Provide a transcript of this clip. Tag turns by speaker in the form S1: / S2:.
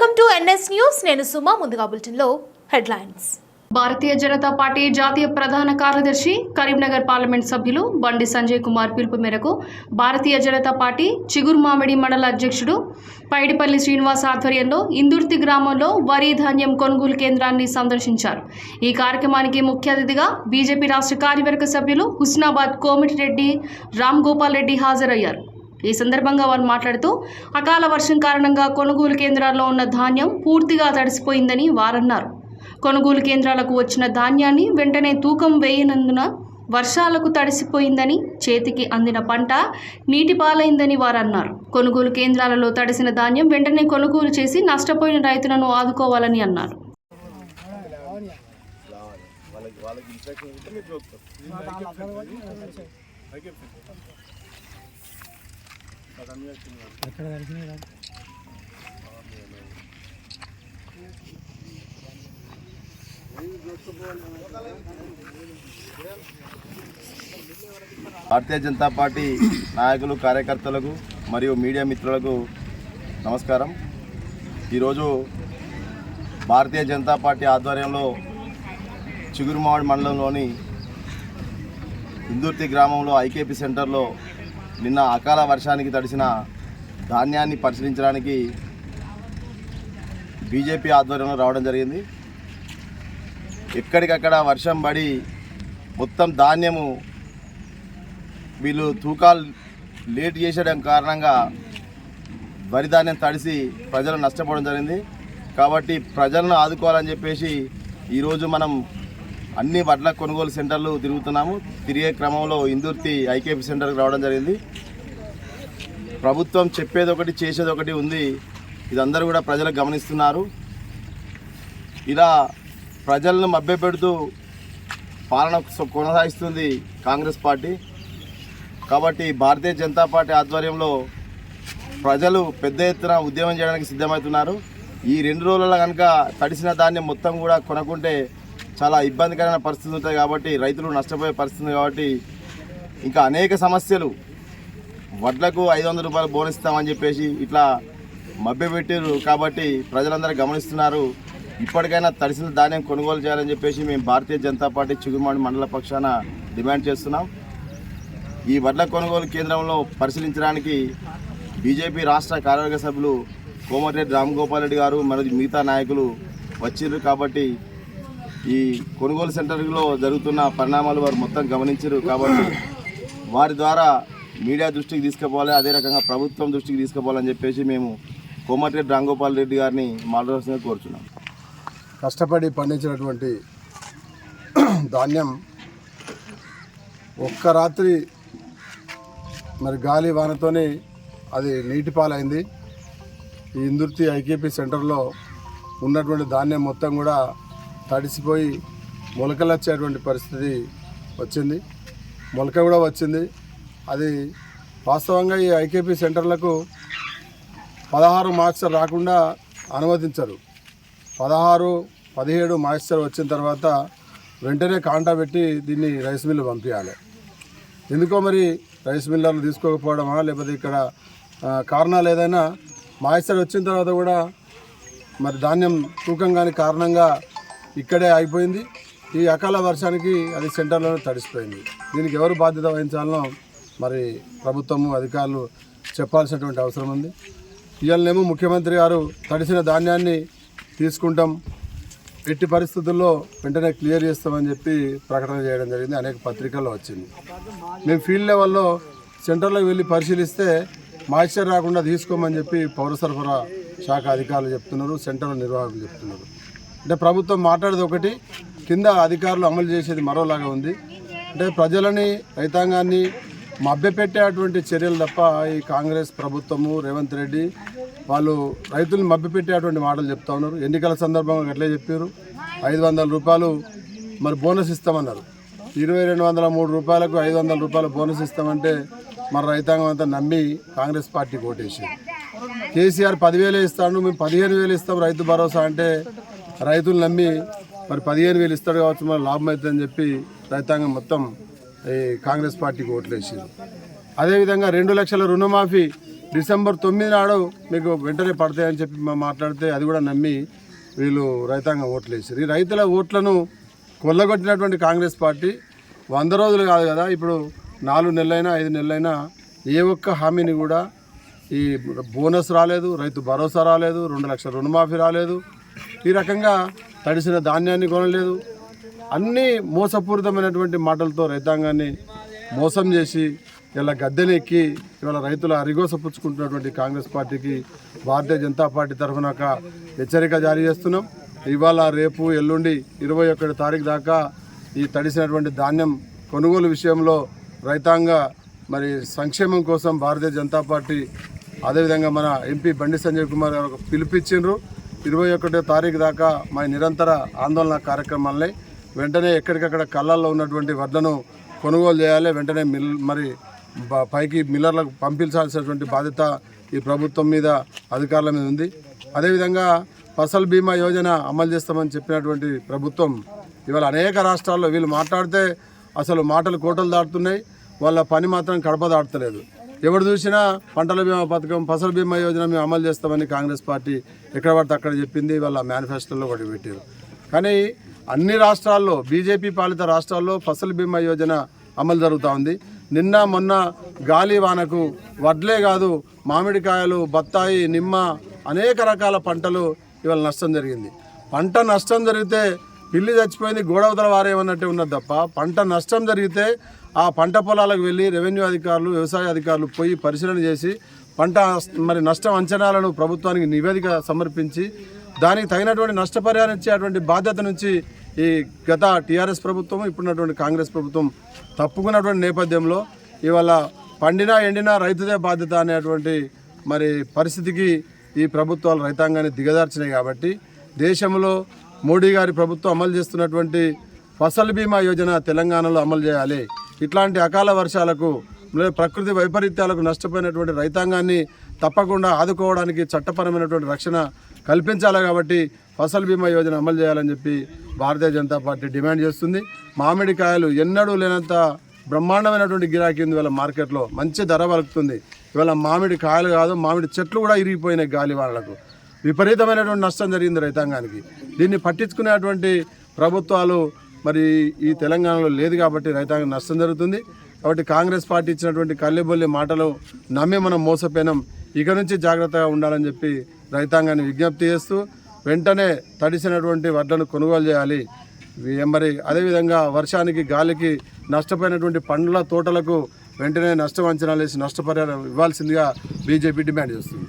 S1: Welcome to NS news. నేను సుమా ముందుగా బులెటిన్లో హెడ్లైన్స్.
S2: భారతీయ జనతా పార్టీ జాతీయ ప్రధాన కార్యదర్శి కరీంనగర్ పార్లమెంట్ సభ్యులు బండి సంజయ్ కుమార్ పిలుపు మేరకు భారతీయ జనతా పార్టీ చిగురుమామిడి మండల అధ్యక్షుడు పైడిపల్లి శ్రీనివాస్ ఆధ్వర్యంలో ఇందుర్తి గ్రామంలో వరి ధాన్యం కొనుగోలు కేంద్రాన్ని సందర్శించారు. ఈ కార్యక్రమానికి ముఖ్య అతిథిగా బీజేపీ రాష్ట్ర కార్యవర్గ సభ్యులు హుస్నాబాద్ కోమిటిరెడ్డి రామ్ గోపాల్ రెడ్డి హాజరయ్యారు. ఈ సందర్భంగా వారు మాట్లాడుతూ అకాల వర్షం కారణంగా కొనుగోలు కేంద్రాల్లో ఉన్న ధాన్యం పూర్తిగా తడిసిపోయిందని వారన్నారు. కొనుగోలు కేంద్రాలకు వచ్చిన ధాన్యాన్ని వెంటనే తూకం వేయనందున వర్షాలకు తడిసిపోయిందని చేతికి అందిన పంట నీటి పాలైందని వారన్నారు. కొనుగోలు కేంద్రాలలో తడిసిన ధాన్యం వెంటనే కొనుగోలు చేసి నష్టపోయిన రైతులను ఆదుకోవాలని అన్నారు.
S3: భారతీయ జనతా పార్టీ నాయకులు కార్యకర్తలకు మరియు మీడియా మిత్రులకు నమస్కారం. ఈరోజు భారతీయ జనతా పార్టీ ఆధ్వర్యంలో చిగురుమావిడి మండలంలోని ఇందుర్తి గ్రామంలో ఐకేపీ సెంటర్లో నిన్న అకాల వర్షానికి తడిసిన ధాన్యాన్ని పరిశీలించడానికి బీజేపీ ఆధ్వర్యంలో రావడం జరిగింది. ఎక్కడికక్కడ వర్షం పడి మొత్తం ధాన్యము వీళ్ళు తూకాలు లేట్ చేసేయడం కారణంగా వరి ధాన్యం తడిసి ప్రజలు నష్టపోవడం జరిగింది. కాబట్టి ప్రజలను ఆదుకోవాలని చెప్పేసి ఈరోజు మనం అన్ని బట్టల కొనుగోలు సెంటర్లు తిరుగుతున్నాము. తిరిగే క్రమంలో ఇందుర్తి ఐకేపీ సెంటర్కి రావడం జరిగింది. ప్రభుత్వం చెప్పేది ఒకటి చేసేది ఒకటి ఉంది. ఇదందరూ కూడా ప్రజలు గమనిస్తున్నారు. ఇలా ప్రజలను మభ్యపెడుతూ పాలన కొనసాగిస్తుంది కాంగ్రెస్ పార్టీ. కాబట్టి భారతీయ జనతా పార్టీ ఆధ్వర్యంలో ప్రజలు పెద్ద ఎత్తున ఉద్యమం చేయడానికి సిద్ధమవుతున్నారు. ఈ రెండు రోజులలో కనుక తడిసిన ధాన్యం మొత్తం కూడా కొనకుంటే చాలా ఇబ్బందికరమైన పరిస్థితి ఉంటాయి కాబట్టి రైతులు నష్టపోయే పరిస్థితి కాబట్టి ఇంకా అనేక సమస్యలు. వడ్లకు ఐదు వందల రూపాయలు బోనిస్తామని చెప్పేసి ఇట్లా మభ్యపెట్టారు కాబట్టి ప్రజలందరూ గమనిస్తున్నారు. ఇప్పటికైనా తడిసిన ధాన్యం కొనుగోలు చేయాలని చెప్పేసి మేము భారతీయ జనతా పార్టీ చిగురుమాడి మండల పక్షాన డిమాండ్ చేస్తున్నాం. ఈ వడ్ల కొనుగోలు కేంద్రంలో పరిశీలించడానికి బీజేపీ రాష్ట్ర కార్యవర్గ సభ్యులు కోమటిరెడ్డి రామ్ గోపాల్ రెడ్డి గారు మరియు మిగతా నాయకులు వచ్చిర్రు కాబట్టి ఈ కొనుగోలు సెంటర్లో జరుగుతున్న పరిణామాలు వారు మొత్తం గమనించారు కాబట్టి వారి ద్వారా మీడియా దృష్టికి తీసుకుపోవాలి అదే రకంగా ప్రభుత్వం దృష్టికి తీసుకుపోవాలని చెప్పేసి మేము కోమటిరెడ్డి రాంగోపాల్ రెడ్డి గారిని మాట్లాడాల్సిందిగా కోరుచున్నాం.
S4: కష్టపడి పండించినటువంటి ధాన్యం ఒక్క రాత్రి మరి గాలి వానతోనే అది నీటి పాలైంది ఈ ఇందుర్తి ఐకేపీ సెంటర్లో ఉన్నటువంటి ధాన్యం మొత్తం కూడా తడిసిపోయి మొలకలు వచ్చేటువంటి పరిస్థితి వచ్చింది. మొలక కూడా వచ్చింది. అది వాస్తవంగా ఈ ఐకేపీ సెంటర్లకు పదహారు మార్క్స్ రాకుండా అనుమతించరు. పదహారు పదిహేడు మాయిశ్చర్ వచ్చిన తర్వాత వెంటనే కాంటా పెట్టి దీన్ని రైస్ మిల్లు పంపించాలి ఎందుకో మరి రైస్ మిల్లర్లు తీసుకోకపోవడమా లేకపోతే ఇక్కడ కారణాలు ఏదైనా మాయిశ్చర్ వచ్చిన తర్వాత కూడా మరి ధాన్యం తూకం కాని కారణంగా ఇక్కడే ఆగిపోయింది. ఈ అకాల వర్షానికి అది సెంటర్లోనే తడిసిపోయింది. దీనికి ఎవరు బాధ్యత వహించాలనో మరి ప్రభుత్వము అధికారులు చెప్పాల్సినటువంటి అవసరం ఉంది. ఇవాళనేమో ముఖ్యమంత్రి గారు తడిసిన ధాన్యాన్ని తీసుకుంటాం. ఎట్టి పరిస్థితుల్లో వెంటనే క్లియర్ చేస్తామని చెప్పి ప్రకటన చేయడం జరిగింది. అనేక పత్రికల్లో వచ్చింది. మేము ఫీల్డ్ లెవెల్లో సెంటర్లోకి వెళ్ళి పరిశీలిస్తే మాయిశ్చర్ రాకుండా తీసుకోమని చెప్పి పౌర సరఫరా శాఖ అధికారులు చెప్తున్నారు సెంటర్ నిర్వాహకులు చెప్తున్నారు. అంటే ప్రభుత్వం మాట్లాడేది ఒకటి కింద అధికారులు అమలు చేసేది మరోలాగా ఉంది. అంటే ప్రజలని రైతాంగాన్ని మభ్యపెట్టేటువంటి చర్యలు తప్ప ఈ కాంగ్రెస్ ప్రభుత్వము రేవంత్ రెడ్డి వాళ్ళు రైతుల్ని మభ్యపెట్టేటువంటి మాటలు చెప్తా ఉన్నారు. ఎన్నికల సందర్భంగా అట్లే చెప్పారు. ఐదు వందల రూపాయలు మరి బోనస్ ఇస్తామన్నారు. ఇరవై రెండు వందల మూడు రూపాయలకు ఐదు వందల రూపాయలు బోనస్ ఇస్తామంటే మరి రైతాంగం అంతా నమ్మి కాంగ్రెస్ పార్టీ ఓటేసి కేసీఆర్ పదివేలే ఇస్తాడు మేము పదిహేను వేలు ఇస్తాం రైతు భరోసా అంటే రైతులు నమ్మి మరి పదిహేను వేలు ఇస్తాడు కావచ్చు మరి లాభం అవుతుందని చెప్పి రైతాంగం మొత్తం ఈ కాంగ్రెస్ పార్టీకి ఓట్లు వేసారు అదేవిధంగా రెండు లక్షల రుణమాఫీ డిసెంబర్ తొమ్మిది నాడు మీకు వెంటనే పడతాయని చెప్పి మాట్లాడితే అది కూడా నమ్మి వీళ్ళు రైతాంగం ఓట్లు వేసారు ఈ రైతుల ఓట్లను కొల్లగొట్టినటువంటి కాంగ్రెస్ పార్టీ వంద రోజులు కాదు కదా ఇప్పుడు నాలుగు నెలలైనా ఐదు నెలలైనా ఏ ఒక్క హామీని కూడా ఈ బోనస్ రాలేదు రైతు భరోసా రాలేదు రెండు లక్షల రుణమాఫీ రాలేదు. ఈ రకంగా తడిసిన ధాన్యాన్ని కొనలేదు. అన్నీ మోసపూరితమైనటువంటి మాటలతో రైతాంగాన్ని మోసం చేసి ఇలా గద్దెనెక్కి ఇవాళ రైతుల అరిగోసపుచ్చుకుంటున్నటువంటి కాంగ్రెస్ పార్టీకి భారతీయ జనతా పార్టీ తరఫున ఒక హెచ్చరిక జారీ చేస్తున్నాం. ఇవాళ రేపు ఎల్లుండి ఇరవై ఒకటి తారీఖు దాకా ఈ తడిసినటువంటి ధాన్యం కొనుగోలు విషయంలో రైతాంగ మరి సంక్షేమం కోసం భారతీయ జనతా పార్టీ అదేవిధంగా మన ఎంపీ బండి సంజయ్ కుమార్ గారు ఒక పిలుపిచ్చిండ్రు ఇరవై ఒకటో తారీఖు దాకా మా నిరంతర ఆందోళన కార్యక్రమాలని వెంటనే ఎక్కడికక్కడ కళ్ళల్లో ఉన్నటువంటి వడ్లను కొనుగోలు చేయాలి వెంటనే మిల్ మరి పైకి మిల్లర్లకు పంపించాల్సినటువంటి బాధ్యత ఈ ప్రభుత్వం మీద అధికారుల మీద ఉంది. అదేవిధంగా ఫసల్ బీమా యోజన అమలు చేస్తామని చెప్పినటువంటి ప్రభుత్వం ఇవాళ అనేక రాష్ట్రాల్లో వీళ్ళు మాట్లాడితే అసలు మాటలు కోటలు దాటుతున్నాయి వాళ్ళ పని మాత్రం కడప దాటలేదు. ఎవరు చూసినా పంటల బీమా పథకం ఫసల్ బీమా యోజన మేము అమలు చేస్తామని కాంగ్రెస్ పార్టీ ఎక్కడ పడితే అక్కడ చెప్పింది వాళ్ళ మేనిఫెస్టోలో ఒకటి పెట్టారు కానీ అన్ని రాష్ట్రాల్లో బీజేపీ పాలిత రాష్ట్రాల్లో ఫసల్ బీమా యోజన అమలు జరుగుతూ ఉంది. నిన్న మొన్న గాలి వానకు వడ్లే కాదు మామిడికాయలు బత్తాయి నిమ్మ అనేక రకాల పంటలు ఇవాళ నష్టం జరిగింది. పంట నష్టం జరిగితే పిల్లి చచ్చిపోయింది గోడవతల వారేమన్నట్టే ఉన్నది తప్ప పంట నష్టం జరిగితే ఆ పంట పొలాలకు వెళ్ళి రెవెన్యూ అధికారులు వ్యవసాయ అధికారులు పోయి పరిశీలన చేసి పంట మరి నష్టం అంచనాలను ప్రభుత్వానికి నివేదిక సమర్పించి దానికి తగినటువంటి నష్టపరిహారం ఇచ్చేటువంటి బాధ్యత నుంచి ఈ గత టీఆర్ఎస్ ప్రభుత్వం ఇప్పుడున్నటువంటి కాంగ్రెస్ ప్రభుత్వం తప్పుకున్నటువంటి నేపథ్యంలో ఇవాళ పండినా ఎండినా రైతుదే బాధ్యత అనేటువంటి మరి పరిస్థితికి ఈ ప్రభుత్వాలు రైతాంగాన్ని దిగదార్చినాయి కాబట్టి దేశంలో మోడీ గారి ప్రభుత్వం అమలు చేస్తున్నటువంటి ఫసల్ బీమా యోజన తెలంగాణలో అమలు చేయాలి. ఇట్లాంటి అకాల వర్షాలకు ప్రకృతి వైపరీత్యాలకు నష్టపోయినటువంటి రైతాంగాన్ని తప్పకుండా ఆదుకోవడానికి చట్టపరమైనటువంటి రక్షణ కల్పించాలి కాబట్టి ఫసల్ బీమా యోజన అమలు చేయాలని చెప్పి భారతీయ జనతా పార్టీ డిమాండ్ చేస్తుంది. మామిడికాయలు ఎన్నడూ లేనంత బ్రహ్మాండమైనటువంటి గిరాకీ ఉంది ఇవాళ మార్కెట్లో. మంచి ధర పలుకుతుంది. ఇవాళ మామిడి కాయలు కాదు మామిడి చెట్లు కూడా ఇరిగిపోయినాయి గాలి వాళ్ళకు విపరీతమైనటువంటి నష్టం జరిగింది రైతాంగానికి. దీన్ని పట్టించుకునేటువంటి ప్రభుత్వాలు మరి ఈ తెలంగాణలో లేదు కాబట్టి రైతాంగం నష్టం జరుగుతుంది. కాబట్టి కాంగ్రెస్ పార్టీ ఇచ్చినటువంటి కల్లెబొల్లి మాటలు నమ్మి మనం మోసపోయినాం. ఇక నుంచి జాగ్రత్తగా ఉండాలని చెప్పి రైతాంగాన్ని విజ్ఞప్తి చేస్తూ వెంటనే తడిసినటువంటి వడ్లను కొనుగోలు చేయాలి. మరి అదేవిధంగా వర్షానికి గాలికి నష్టపోయినటువంటి పండ్ల తోటలకు వెంటనే నష్టం అంచనాలు వేసి నష్టపరిహారం ఇవ్వాల్సిందిగా బీజేపీ డిమాండ్ చేస్తుంది.